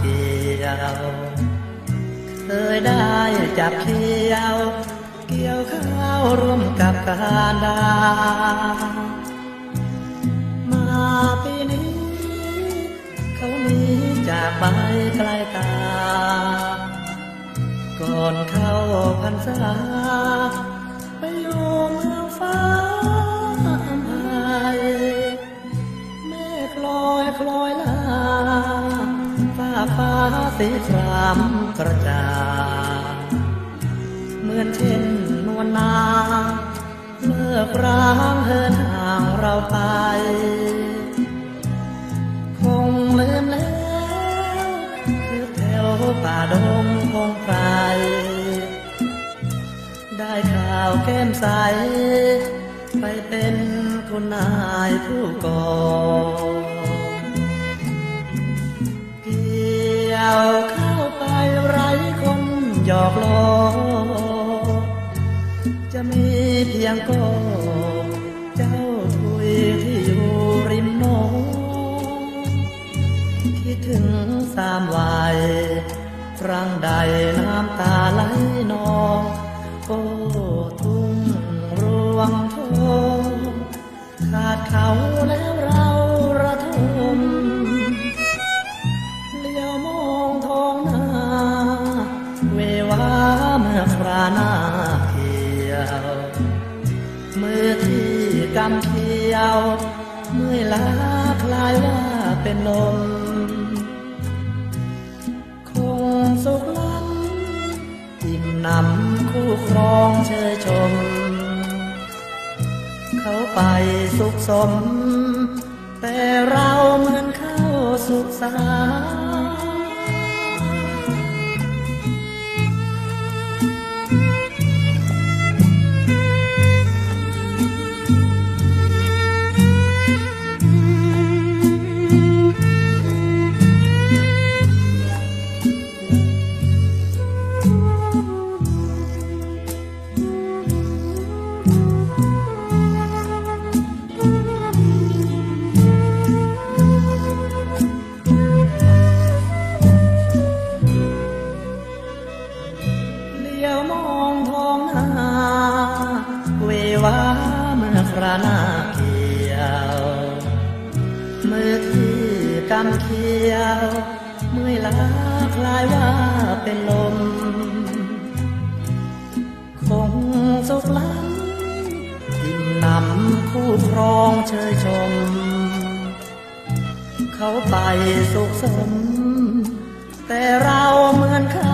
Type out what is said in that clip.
เกี่ยว เคยได้จับเขียว เกี่ยวข้าวร่วมกับการดา มาปีนี้ เขาหนี้จากไปไกลตา ก่อนเข้าพรรษาไปอยู่เมืองฟ้าอภัยแม่คลอยคลอยลา ฟ้าสีครามกระจาเหมือนเช่นนวลนาเลิกร้างเหินห่างเราไป คงลืมแล้วคือแถวป่าดงคงไพรได้ข่าวแก้มใส ไปเป็นคุณนายผู้กอ หยอกล้อ จะมีเพียงก็เจ้าทุยที่อยู่ริมโน้นคิดถึงสามวัยครั้งใดน้ำตาไหลนองโอ้ทุ่งรวงทองขาดเขาแล้วเราระทม ราหน้าเขียวมือที่กำเขียวเมื่อยล้าคลายว่าเป็นลมคงสุขล้ำอิ่มหนำคู่ครองเชยชม เขาไปสุขสม แต่เราเหมือนเข้าสุขสา เววาเมื่อคราหน้าเกี่ยวมือที่กำเขียวเมื่อยล้าคลายว่าเป็นลม คงสุขล้ำอิ่มหนำคู่ครองเชยชม เขาไปสุขสม แต่เราเหมือนค่า